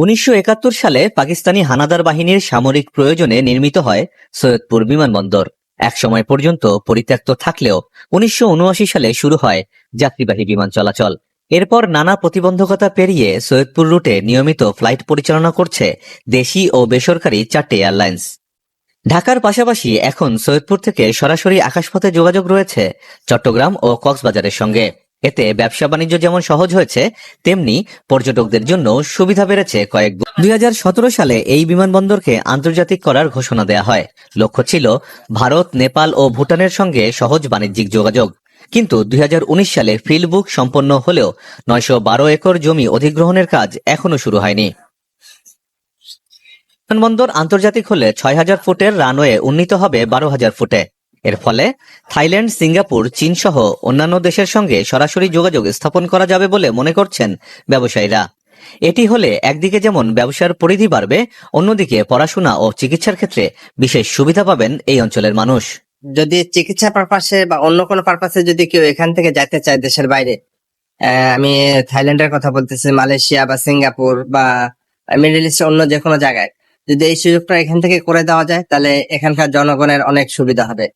উনিশশো একাত্তর সালে পাকিস্তানি হানাদার বাহিনীর সামরিক প্রয়োজনে নির্মিত হয় সৈয়দপুর বিমানবন্দর। এক সময় পর্যন্ত পরিত্যক্ত থাকলেও উনিশশো উনআশি সালে শুরু হয় যাত্রীবাহী বিমান চলাচল। এরপর নানা প্রতিবন্ধকতা পেরিয়ে সৈয়দপুর রুটে নিয়মিত ফ্লাইট পরিচালনা করছে দেশি ও বেসরকারি চারটি এয়ারলাইন্স। ঢাকার পাশাপাশি এখন সৈয়দপুর থেকে সরাসরি আকাশপথে যোগাযোগ রয়েছে চট্টগ্রাম ও কক্সবাজারের সঙ্গে। এতে ব্যবসা বাণিজ্য যেমন সহজ হয়েছে, তেমনি পর্যটকদের জন্য সুবিধা বেড়েছে কয়েক দুই সালে এই বিমানবন্দরকে আন্তর্জাতিক করার ঘোষণা দেয়া হয়। লক্ষ্য ছিল ভারত, নেপাল ও ভুটানের সঙ্গে সহজ বাণিজ্যিক যোগাযোগ। কিন্তু দুই হাজার উনিশ সালে ফিল্ড বুক সম্পন্ন হলেও নয়শো বারো একর জমি অধিগ্রহণের কাজ এখনও শুরু হয়নি। বিমানবন্দর আন্তর্জাতিক হলে ছয় হাজার ফুটের রানওয়ে উন্নীত হবে বারো হাজার ফুটে। এর ফলে থাইল্যান্ড, সিঙ্গাপুর চীন সহ অন্যান্য দেশের সঙ্গে সরাসরি যোগাযোগ স্থাপন করা যাবে বলে মনে করছেন ব্যবসায়ীরা। এটি হলে একদিকে যেমন ব্যবসার পরিধি বাড়বে, অন্যদিকে পড়াশোনা ও চিকিৎসার ক্ষেত্রে বিশেষ সুবিধা পাবেন এই অঞ্চলের মানুষ। যদি চিকিৎসা পারপাসে বা অন্য কোনো পারপাসে যদি কেউ এখান থেকে যেতে চায় দেশের বাইরে আমি থাইল্যান্ডের কথা বলতেছি, মালয়েশিয়া বা সিঙ্গাপুর বা মিডল ইস্ট অন্য যে কোনো জায়গায়। যদি এই সুযোগটা এখান থেকে করে দেওয়া যায়, তাহলে এখানকার জনগণের অনেক সুবিধা হবে।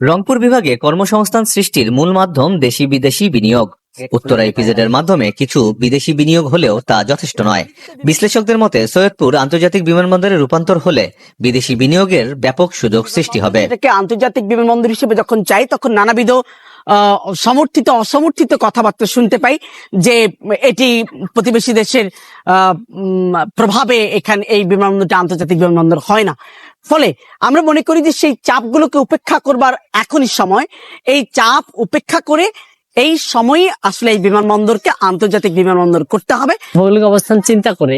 রংপুর বিভাগে কর্মসংস্থান সৃষ্টির মূল মাধ্যম দেশি বিদেশি বিনিয়োগ। উত্তরা ইপিজেড এর মাধ্যমে কিছু বিদেশি বিনিয়োগ হলেও তা যথেষ্ট নয়। বিশ্লেষকদের মতে, সৈয়দপুর আন্তর্জাতিক বিমানবন্দরে রূপান্তর হলে বিদেশি বিনিয়োগের ব্যাপক সুযোগ সৃষ্টি হবে। এটাকে আন্তর্জাতিক বিমানবন্দর হিসেবে যখন যাই তখন নানাবিধ সমর্থিত, অসমর্থিত কথাবার্তা শুনতে পাই যে এটি প্রতিবেশী দেশের প্রভাবে এখানে এই বিমানবন্দরটা আন্তর্জাতিক বিমানবন্দর হয় না। ফলে আমরা মনে করি যে সেই চাপগুলোকে উপেক্ষা করবার এখনই সময়। এই চাপ উপেক্ষা করে এই সময়ই আসলে এই বিমানবন্দরকে আন্তর্জাতিক বিমানবন্দর করতে হবে। ভৌগোলিক অবস্থান চিন্তা করে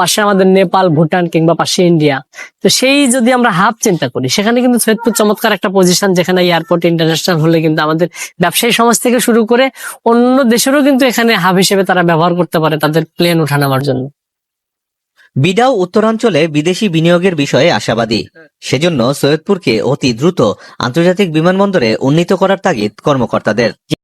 পাশে আমাদের নেপাল, ভুটান কিংবা পাশে ইন্ডিয়া। তো সেই যদি আমরা হাব চিন্তা করি, সেখানে কিন্তু সৈয়দপুর চমৎকার একটা পজিশন যেখানে এয়ারপোর্ট ইন্টারন্যাশনাল হলে কিন্তু আমাদের ব্যবসায়ী সমাজ থেকে শুরু করে অন্য দেশেরও কিন্তু এখানে হাব হিসেবে তারা ব্যবহার করতে পারে তাদের প্লেন ওঠানামার জন্য। বিডাও উত্তরাঞ্চলে বিদেশি বিনিয়োগের বিষয়ে আশাবাদী। সেজন্য সৈয়দপুরকে অতি দ্রুত আন্তর্জাতিক বিমানবন্দরে উন্নীত করার তাগিদ কর্মকর্তাদের।